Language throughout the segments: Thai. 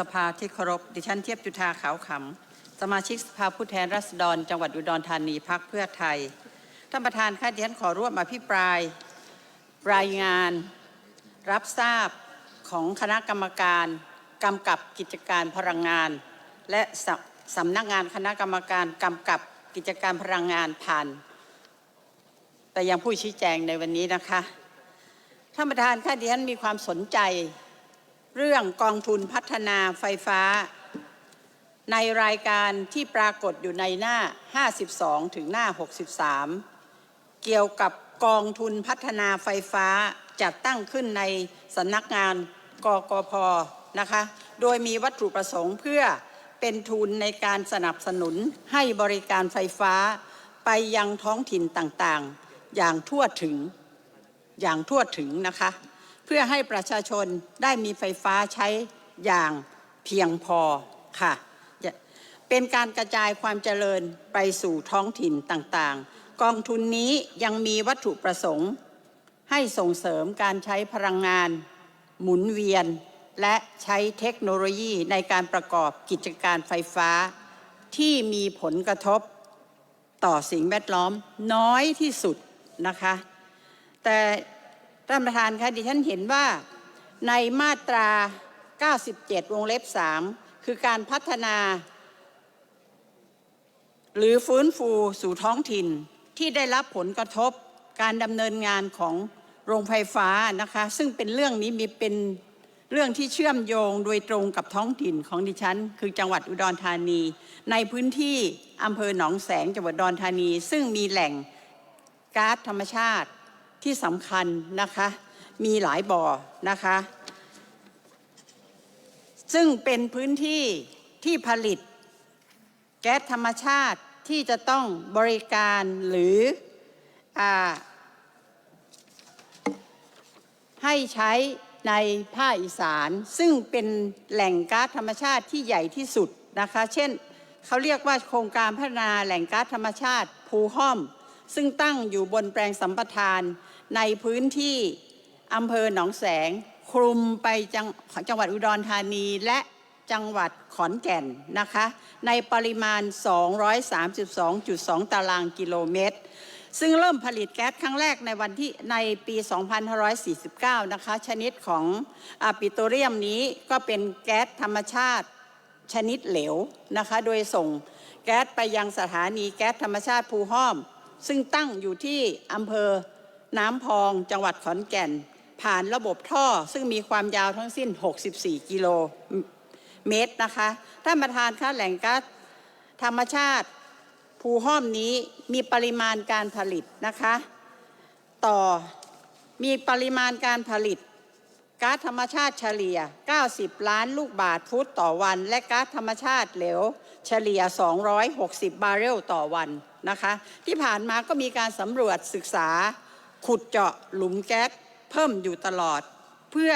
สภาที่เคารพดิฉันเทียบจุธาขาวขำสมาชิกสภาผู้แทนราษฎร จังหวัดอุดรธานีพักเพื่อไทยท่านประธานคะดิฉันขอร่วมอภิปรายรายงาน รับทราบของคณะกรรมการกำกับกิจการพลังงาน และสสำนักงานคณะกรรมการกำกับกิจการพลังงานผ่าน แต่ยังผู้ชี้แจงในวันนี้นะคะท่านประธานคะดิฉันมีความสนใจ เรื่องกองทุนพัฒนาไฟฟ้า ในรายการที่ปรากฏอยู่ในหน้า 52 ถึงหน้า 63 เกี่ยวกับกองทุนพัฒนาไฟฟ้าจัดตั้งขึ้นในสำนักงานกกพนะคะ โดยมีวัตถุประสงค์เพื่อเป็นทุนในการสนับสนุนให้บริการไฟฟ้าไปยังท้องถิ่นต่างๆ อย่างทั่วถึงอย่างทั่วถึงนะคะ พื่อให้ประชาชนได้มีไฟฟ้าใช้อย่างเพียงพอค่ะจะเป็นการกระจายความเจริญไปสู่ท้องถิ่นต่างๆ กองทุนนี้ยังมีวัตถุประสงค์ ให้ส่งเสริมการใช้พลังงาน หมุนเวียน และใช้เทคโนโลยีในการประกอบกิจการไฟฟ้า ที่มีผลกระทบต่อสิ่งแวดล้อมน้อยที่สุดนะคะ แต่ ท่านประธานคะดิฉันเห็นว่าในมาตรา 97 วงเล็บ 3 คือการพัฒนา หรือฟื้นฟูสู่ท้องถิ่นที่ได้รับผลกระทบการดำเนินงานของโรงไฟฟ้านะคะ ซึ่งเป็นเรื่องนี้มีเป็นเรื่องที่เชื่อมโยงโดยตรงกับท้องถิ่นของดิฉัน คือจังหวัดอุดรธานี ในพื้นที่อำเภอหนองแสงจังหวัดอุดรธานี ซึ่งมีแหล่งก๊าซธรรมชาติ ที่สำคัญนะคะมีหลายบ่อนะคะ ซึ่งเป็นพื้นที่ที่ผลิต แก๊สธรรมชาติที่จะต้องบริการหรืออให้ใช้ในภาคอีสาน ซึ่งเป็นแหล่งก๊าซธรรมชาติที่ใหญ่ที่สุดนะคะ เช่นเขาเรียกว่าโครงการพัฒนาแหล่งก๊าซธรรมชาติภูห้อม ซึ่งตั้งอยู่บนแปลงสัมปทาน ในพื้นที่อำเภอหนองแสง คลุมไปจังจังหวัดอุดรธานีและจังหวัดขอนแก่นนะคะ ในปริมาณ 232.2 ตารางกิโลเมตร ซึ่งเริ่มผลิตแก๊สครั้งแรกในวันที่ในปี 2549 นะคะ ชนิดของอปิโตรเลียมนี้ก็เป็นแก๊สธรรมชาติชนิดเหลวนะคะ โดยส่งแก๊สไปยังสถานีแก๊สธรรมชาติภูห้อม ซึ่งตั้งอยู่ที่อำเภอ น้ำพองจังหวัดขอนแก่น ผ่านระบบท่อซึ่งมีความยาวทั้งสิ้น 64 กิโลเมตรนะคะท่านประธานคะแหล่งก๊าซธรรมชาติภูห้อมนี้มีปริมาณการผลิตนะคะ ต่อมีปริมาณการผลิตก๊าซธรรมชาติเฉลี่ย 90 ล้านลูกบาทฟุตต่อวัน และก๊าซธรรมชาติเหลว เฉลี่ย 260 บาร์เรลต่อวันนะคะ ที่ผ่านมาก็มีการสำรวจศึกษา ขุดเจาะหลุมแก๊สเพิ่มอยู่ตลอด เพื่อ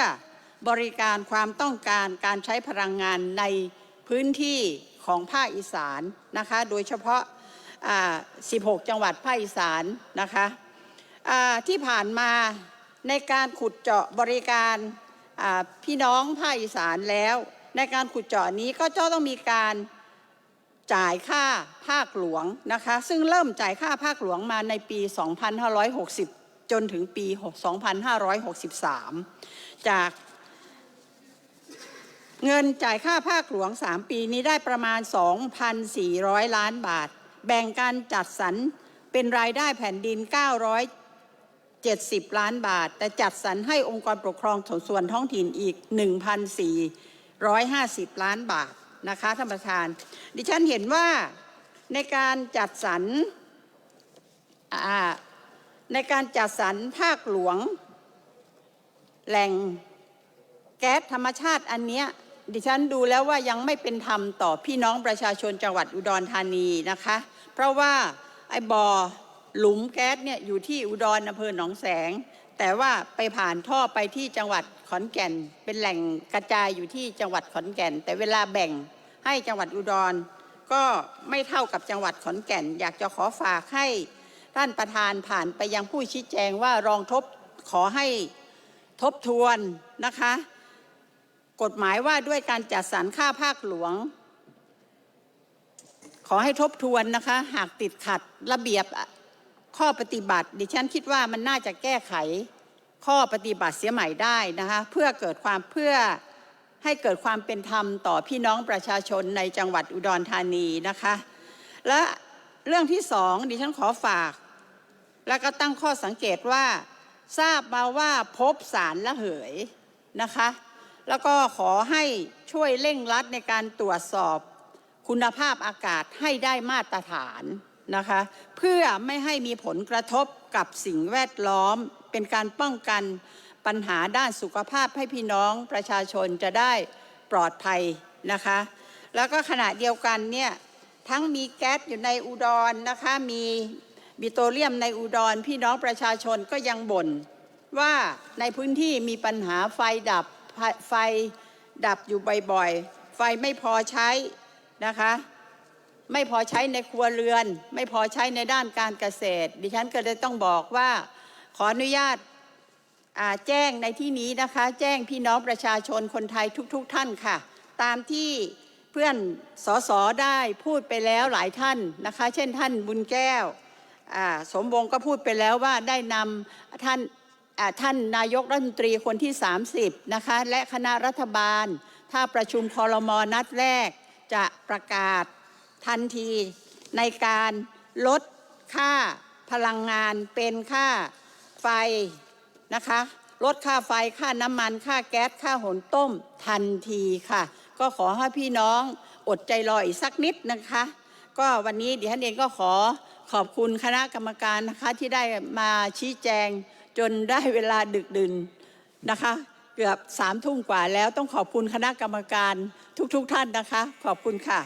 บริการความต้องการการใช้พลังงานในพื้นที่ของภาคอีสานนะคะ โดยเฉพาะอ่า16 จังหวัดภาคอีสานนะคะอ่าที่ผ่านมาในการขุดเจาะบริการอ่าพี่น้องภาคอีสานแล้ว ในการขุดเจาะนี้ก็จะต้องมีการจ่ายค่าภาคหลวงนะคะ ซึ่งเริ่มจ่ายค่าภาคหลวงมาในปี 2560 จนถึงปี 2563 จากเงินจ่ายค่าภาคหลวง 3 ปีนี้ได้ประมาณ 2,400 ล้านบาท แบ่งการจัดสรรเป็นรายได้แผ่นดิน 970 ล้านบาท แต่จัดสรรให้องค์กรปกครองส่วนท้องถิ่นอีก 1,450 ล้านบาทนะคะท่านประธาน ดิฉันเห็นว่าในการจัดสรรอ่า ในการจัดสรรภาคหลวง แหล่งแก๊สธรรมชาติอันเนี้ยดิฉันดูแล้วว่ายังไม่เป็นธรรมต่อพี่น้องประชาชนจังหวัดอุดรธานีนะคะ เพราะว่าไอ้บ่อหลุมแก๊สเนี่ยอยู่ที่อุดรอำเภอหนองแสง แต่ว่าไปผ่านท่อไปที่จังหวัดขอนแก่น เป็นแหล่งกระจายอยู่ที่จังหวัดขอนแก่น แต่เวลาแบ่งให้จังหวัดอุดร ก็ไม่เท่ากับจังหวัดขอนแก่น อยากจะขอฝากให้ ท่านประธานผ่านไปยังผู้ชี้แจงว่ารองทบขอให้ทบทวนนะคะ กฎหมายว่าด้วยการจัดสรรค่าภาคหลวง ขอให้ทบทวนนะคะ หากติดขัดระเบียบข้อปฏิบัติ ดิฉันคิดว่ามันน่าจะแก้ไขข้อปฏิบัติเสียใหม่ได้นะคะเพื่อเกิดความเพื่อให้เกิดความเป็นธรรมต่อพี่น้องประชาชนในจังหวัดอุดรธานีนะคะ และเรื่องที่สองดิฉันขอฝาก แล้วก็ตั้งข้อสังเกตว่า ทราบมาว่าพบสารละเหยนะคะ แล้วก็ขอให้ช่วยเร่งรัดในการตรวจสอบคุณภาพอากาศให้ได้มาตรฐานนะคะ เพื่อไม่ให้มีผลกระทบกับสิ่งแวดล้อม เป็นการป้องกันปัญหาด้านสุขภาพให้พี่น้องประชาชนจะได้ปลอดภัยนะคะ แล้วก็ขณะเดียวกันเนี่ยทั้งมีแก๊สอยู่ในอุดรนะคะมี บิโตรเลียมในอุดรพี่น้องประชาชนก็ยังบ่นว่าในพื้นที่มีปัญหาไฟดับไฟดับอยู่บ่อยๆ ไฟไม่พอใช้นะคะ ไม่พอใช้ในครัวเรือน ไม่พอใช้ในด้านการเกษตร ดิฉันก็เลยต้องบอกว่า ขออนุญาตแจ้งในที่นี้นะคะ แจ้งพี่น้องประชาชนคนไทยทุกๆทท่านค่ะ ตามที่เพื่อนสสได้พูดไปแล้วหลายท่านนะคะ เช่นท่านบุญแก้ว สมวงก็พูดไปแล้วว่าได้นำท่านท่านนายกรัฐมนตรีคนที่ 30 นะคะ และคณะรัฐบาล ถ้าประชุมคอรมอนัดแรกจะประกาศทันทีในการลดค่าพลังงานเป็นค่าไฟนะคะ ลดค่าไฟค่าน้ำมันค่าแก๊สค่าหนต้มทันทีค่ะ ก็ขอให้พี่น้องอดใจรออีกสักนิดนะคะ ก็วันนี้ดิฉันเองก็ขอ ขอบคุณคณะกรรมการนะคะที่ได้มาชี้แจงจนได้เวลาดึกดื่นนะคะ เกือบสามทุ่มกว่าแล้วต้องขอบคุณคณะกรรมการทุกๆทท่านนะคะ ขอบคุณค่ะ